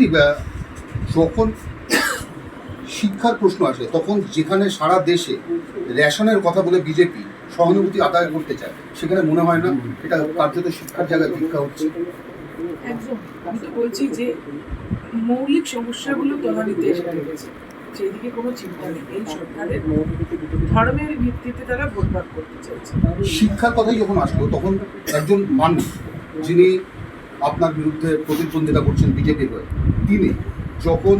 দিদি যখন শিক্ষার প্রশ্ন আসে তখন যেখানে সারা দেশে রেশনের কথা বলে বিজেপি সহানুভূতি আদায় করতে চায় সেখানে মনে হয় না এটা কার্যত শিক্ষার জায়গায় ভিক্ষা হচ্ছে। একদম। আমি তো বলছি যে মৌলিক সমস্যাগুলো তলানিতে এসে সেদিকে কোনো চিন্তা নেই। এই সরকারের ধর্মের ভিত্তিতে তারা ভোট করতে চাইছে। শিক্ষার কথাই যখন আসলো তখন একজন মানুষ যিনি আপনার বিরুদ্ধে প্রতিদ্বন্দ্বিতা করছেন বিজেপির হয়ে তিনি যখন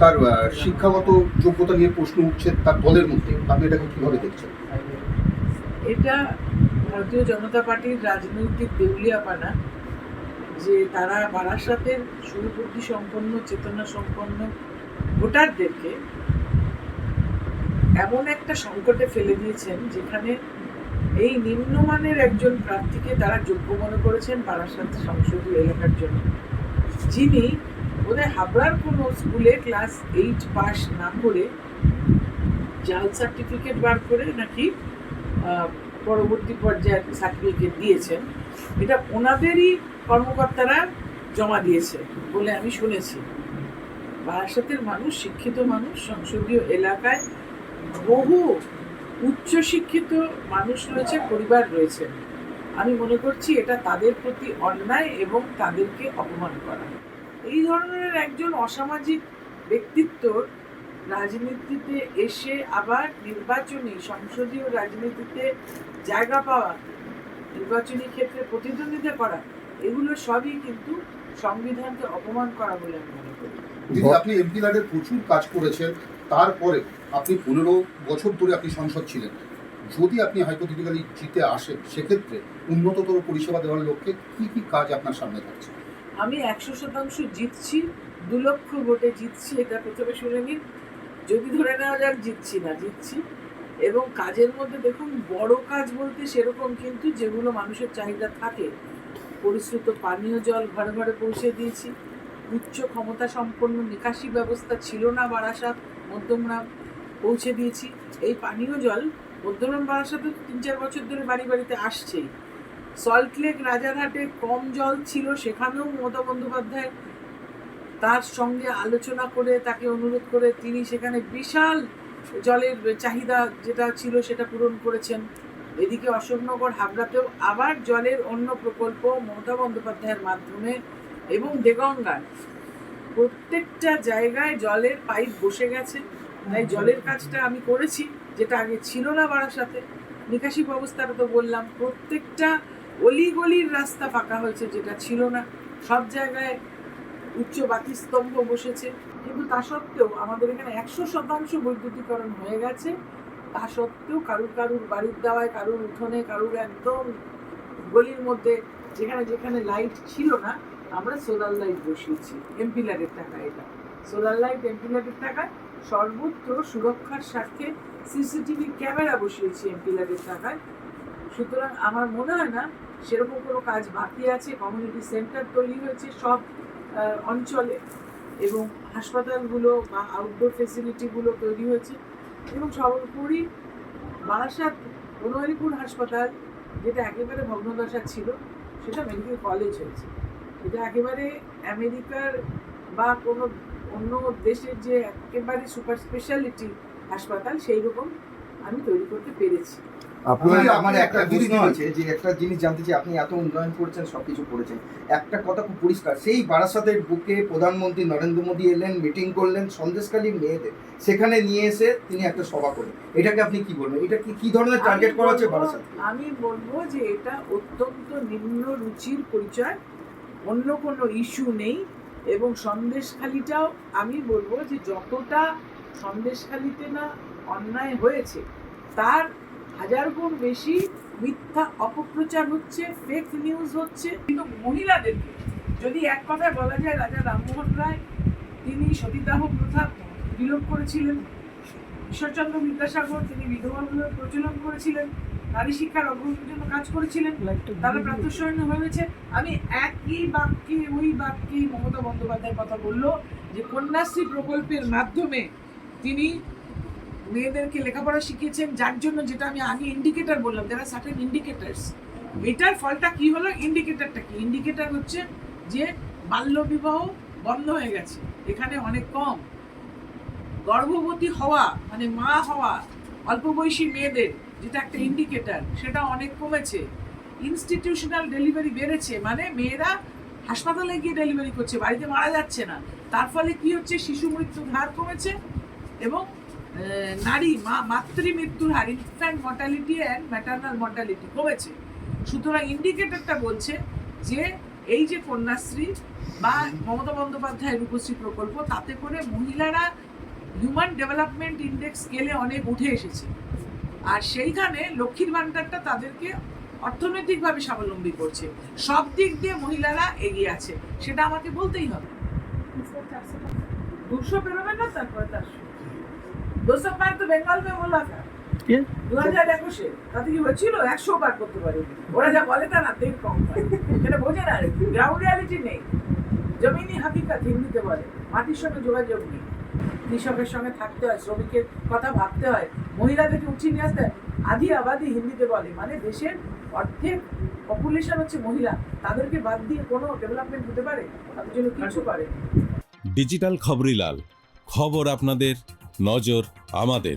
তার শিক্ষাগত যোগ্যতা নিয়ে প্রশ্ন উঠছে তার দলের মধ্যে, আপনি এটাকে কীভাবে দেখছেন? এটা ভারতীয় জনতা পার্টির রাজনৈতিক দেউলিয়াপানা যে তারা বারাসাতের সুবুদ্ধি সম্পন্ন, চেতনা সম্পন্ন ভোটারদেরকে এমন একটা সংকটে ফেলে দিয়েছেন, যেখানে এই নিম্নমানের একজন প্রার্থীকে তারা যোগ্য মনে করেছেন বারাসাত সংসদীয় এলাকার জন্য। যিনি বোধহয় হাবড়ার কোনো স্কুলে ক্লাস এইট পাস না করে জাল সার্টিফিকেট বার করে নাকি পরবর্তী পর্যায়ে সার্টিফিকেট দিয়েছেন এটা ওনাদেরই কর্মকর্তারা জমা দিয়েছে বলে আমি শুনেছি। বারাসাতের মানুষ, শিক্ষিত মানুষ, সংসদীয় এলাকায় বহু উচ্চশিক্ষিত মানুষ রয়েছে, পরিবার রয়েছে। আমি মনে করছি এটা তাদের প্রতি অন্যায় এবং তাদেরকে অপমান করা। এই ধরনের একজন অসামাজিক ব্যক্তিত্বর রাজনীতিতে এসে আবার নির্বাচনী সংসদীয় রাজনীতিতে জায়গা পাওয়া নির্বাচনী ক্ষেত্রে প্রতিদ্বন্দ্বিতা করা এগুলো সবই কিন্তু সংবিধানকে অপমান করা বলে আমি মনে করি। আপনি এমপি লাডের প্রচুর কাজ করেছেন তারপরে আপনি পনেরো বছর ধরে আপনি সংসদ ছিলেন। যদি আপনি হাইপোথেটিক্যালি জিতে আসেন সেক্ষেত্রে উন্নততর পরিষেবা দেওয়ার লক্ষ্যে কি কি কাজ আপনার সামনে থাকছে? আমি একশো শতাংশ জিতছি, দু লক্ষ ভোটে জিতছি, এটা প্রথমে শুনে নিন। যদি ধরে নেওয়া যাক, জিতছি না, জিতছি। এবং কাজের মধ্যে দেখুন, বড় কাজ বলতে সেরকম কিন্তু যেগুলো মানুষের চাহিদা থাকে। পরিশ্রুত পানীয় জল ঘরে ঘরে পৌঁছে দিয়েছি। উচ্চ ক্ষমতা সম্পন্ন নিকাশি ব্যবস্থা ছিল না বারাসাত, মধ্যমগ্রাম পৌঁছে দিয়েছি। এই পানীয় জল মধ্যমগ্রাম বারাসাতে তিন চার বছর ধরে বাড়ি বাড়িতে আসছেই। সল্টলেক রাজারহাটে কম জল ছিল, সেখানেও মমতা বন্দ্যোপাধ্যায় তার সঙ্গে আলোচনা করে, তাকে অনুরোধ করে তিনি সেখানে বিশাল জলের চাহিদা যেটা ছিল সেটা পূরণ করেছেন। এদিকে অশোকনগর, হাবড়াতেও আবার জলের অন্য প্রকল্প মমতা বন্দ্যোপাধ্যায়ের মাধ্যমে এবং দেগঙ্গার প্রত্যেকটা জায়গায় জলের পাইপ বসে গেছে। তাই জলের কাজটা আমি করেছি, যেটা আগে ছিল না বাড়ার সাথে নিকাশি ব্যবস্থাটা তো বললাম, প্রত্যেকটা অলিগলির রাস্তা ফাঁকা হয়েছে, যেটা ছিল না। সব জায়গায় উচ্চ বাতি স্তম্ভ বসেছে। কিন্তু তা সত্ত্বেও আমাদের এখানে একশো শতাংশ বৈদ্যুতিকরণ হয়ে গেছে। তা সত্ত্বেও কারুর কারুর বাড়ির দেওয়ায়, কারুর উঠোনে, কারুর একদম গলির মধ্যে, যেখানে যেখানে লাইট ছিল না, আমরা সোলার লাইট বসিয়েছি এমপিলারের টাকা এটা। সোলার লাইট এমপিলারের টাকা সর্বত্র সুরক্ষার স্বার্থে সিসিটিভি ক্যামেরা বসিয়েছি এমপিলারের টাকায়। সুতরাং আমার মনে হয় না সেরকম কোনো কাজ বাকি আছে? কমিউনিটি সেন্টার তৈরি হয়েছে সব অঞ্চলে এবং হাসপাতালগুলো বা আউটডোর ফেসিলিটিগুলো তৈরি হয়েছে এবং সর্বোপরি বারাসাত বনোয়ারিপুর হাসপাতাল, যেটা একেবারে ভগ্নদশা ছিল, সেটা মেডিকেল কলেজ হয়েছে। এটা একেবারে আমেরিকার বা কোনো অন্য দেশের যে একেবারে সুপার স্পেশালিটি হাসপাতাল সেই রকম আমি তৈরি করতে পেরেছি। আপনার আমার আপনি একটা একটা প্রশ্ন আছে যে একটা জিনিস জানতে চাই আপনি এত উন্নয়ন করেছেন সবকিছু করেছেন। একটা কথা খুব পরিষ্কার সেই বারাসাতের বুকে প্রধানমন্ত্রী নরেন্দ্র মোদী এলেন মিটিং করলেন সন্দেশকালী মেয়েদের সেখানে নিয়ে এসে তিনি একটা সভা করলেন। এটাকে আপনি কি বলবেন? এটা কি কি ধরনের টার্গেট আমি করা হচ্ছে বলবো- বারাসাত? আমি বলব যে এটা অত্যন্ত নিম্ন রুচির পরিচয় অন্য কোনো ইস্যু নেই এবং সন্দেশখালিটাও আমি বলব যে যতটা সন্দেশখালিতে না অন্যায় হয়েছে তার হাজার গুণ বেশি মিথ্যা অপপ্রচার হচ্ছে ফেক নিউজ হচ্ছে। কিন্তু মহিলাদেরকে যদি এক কথায় বলা যায়, রাজা রামমোহন রায়, তিনি সতীদাহ প্রথা বিলোপ করেছিলেন। ঈশ্বরচন্দ্র বিদ্যাসাগর, তিনি বিধবা বিবাহের প্রচলন করেছিলেন। নারী শিক্ষার অগ্রগতির জন্য কাজ করেছিলেন। তারা প্রাতঃস্মরণ হয়েছে আমি একই বাক্যে, ওই বাক্যে মমতা বন্দ্যোপাধ্যায়ের কথা বলল যে, কন্যাশ্রী প্রকল্পের মাধ্যমে তিনি মেয়েদেরকে লেখাপড়া শিখিয়েছেন, যার জন্য যেটা আমি আগে ইন্ডিকেটার বললাম যারা সার্টেন ইন্ডিকেটার্স এটার ফলটা কি হলো? ইন্ডিকেটারটা কি? ইন্ডিকেটার হচ্ছে যে বাল্যবিবাহ বন্ধ হয়ে গেছে, এখানে অনেক কম। গর্ভবতী হওয়া মানে মা হওয়া, অল্প বয়সী মেয়েদের যেটা একটা ইন্ডিকেটার সেটা অনেক কমেছে। ইনস্টিটিউশনাল ডেলিভারি বেড়েছে মানে মেয়েরা হাসপাতালে গিয়ে ডেলিভারি করছে, বাড়িতে মারা যাচ্ছে না। তার ফলে কি হচ্ছে? শিশু মৃত্যুর হার কমেছে এবং নারী, মা মাতৃ মৃত্যুর হার infant mortality and maternal mortality কমেছে। সুতরাং ইন্ডিকেটরটা বলছে যে এই যে কন্যাশ্রী বা মমতা বন্দ্যোপাধ্যায়ের রূপশ্রী প্রকল্প, তাতে করে মহিলারা হিউম্যান ডেভেলপমেন্ট ইন্ডেক্স স্কেলে অনেক উঠে এসেছে। আর সেইখানে লক্ষ্মীর ভাণ্ডারটা তাদেরকে অর্থনৈতিকভাবে স্বাবলম্বী করছে। সব দিক দিয়ে মহিলারা এগিয়ে আছে, সেটা আমাকে বলতেই হবে। দুশো বেরোবে না তারপরে পার তো বলা था দু হাজার একুশে। তাতে কি হয়েছিল? একশো পার করতে পারে। ওরা যা বলে তা না তেল কম সেটা বোঝে না গ্রাউন্ড রিয়ালিটি নেই। জমিনি হাকিকাত হিন্দিতে বলে মাটির সঙ্গে যোগাযোগ নেই। কৃষকের সঙ্গে থাকতে হয় শ্রমিকের কথা ভাবতে হয়। মহিলাদেরকে উঠিয়ে নিয়ে আসতে হয়? আধি আবাদি হিন্দিতে বলে মানে দেশের অর্ধেক পপুলেশন হচ্ছে মহিলা। তাদেরকে বাদ দিয়ে কোনো ডেভেলপমেন্ট হতে পারে? তাদের জন্য কিছু পারে ডিজিটাল খবরিলাল খবর আপনাদের নজর আমাদের।